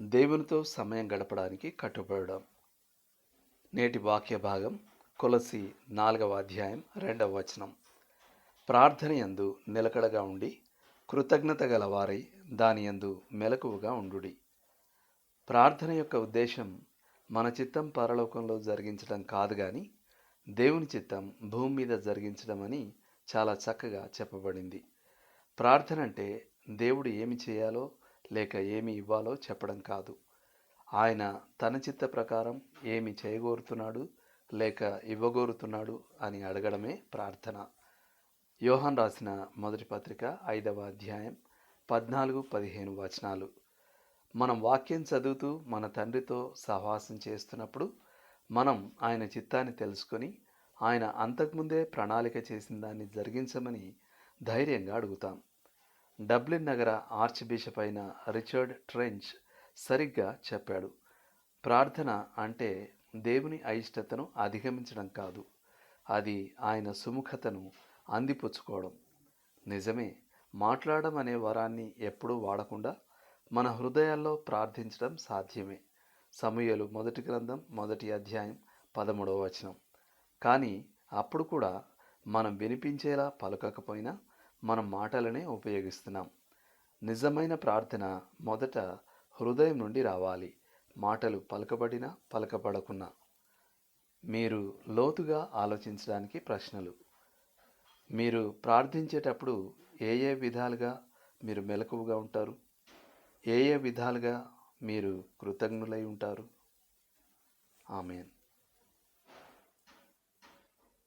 దేవునితో సమయం గడపడానికి కట్టుబడడం. నేటి వాక్య భాగం కొలసి నాలుగవ అధ్యాయం రెండవ వచనం. ప్రార్థన యందు నిలకడగా ఉండి కృతజ్ఞత గలవారై దాని యందు మెలకువగా ఉండుడి. ప్రార్థన యొక్క ఉద్దేశం మన చిత్తం పరలోకంలో జరిగించడం కాదు కానీ దేవుని చిత్తం భూమి మీద జరిగించడం అని చాలా చక్కగా చెప్పబడింది. ప్రార్థన అంటే దేవుడు ఏమి చేయాలో లేక ఏమి ఇవ్వాలో చెప్పడం కాదు. ఆయన తన చిత్త ప్రకారం ఏమి చేయగోరుతున్నాడు లేక ఇవ్వగోరుతున్నాడు అని అడగడమే ప్రార్థన. యోహన్ రాసిన మొదటి పత్రిక ఐదవ అధ్యాయం పద్నాలుగు పదిహేను వచనాలు. మనం వాక్యం చదువుతూ మన తండ్రితో సహవాసం చేస్తున్నప్పుడు మనం ఆయన చిత్తాన్ని తెలుసుకొని ఆయన అంతకుముందే ప్రణాళిక చేసిన దాన్ని జరిగించమని ధైర్యంగా అడుగుతాం. డబ్లిన్ నగర ఆర్చ్ బిషప్ అయిన రిచర్డ్ ట్రెంచ్ సరిగ్గా చెప్పాడు. ప్రార్థన అంటే దేవుని అయిష్టతను అధిగమించడం కాదు. అది ఆయన సుముఖతను అందిపుచ్చుకోవడం. నిజమే మాట్లాడడం అనే వరాన్ని ఎప్పుడూ వాడకుండా మన హృదయాల్లో ప్రార్థించడం సాధ్యమే. సమయలు మొదటి గ్రంథం మొదటి అధ్యాయం పదమూడవ వచనం. కానీ అప్పుడు కూడా మనం వినిపించేలా పలకకపోయినా మనం మాటలనే ఉపయోగిస్తున్నాం. నిజమైన ప్రార్థన మొదట హృదయం నుండి రావాలి. మాటలు పలకబడినా పలకబడకున్నా. మీరు లోతుగా ఆలోచించడానికి ప్రశ్నలు. మీరు ప్రార్థించేటప్పుడు ఏ ఏ విధాలుగా మీరు మెలకువగా ఉంటారు? ఏ ఏ విధాలుగా మీరు కృతజ్ఞులై ఉంటారు? ఆమెన్.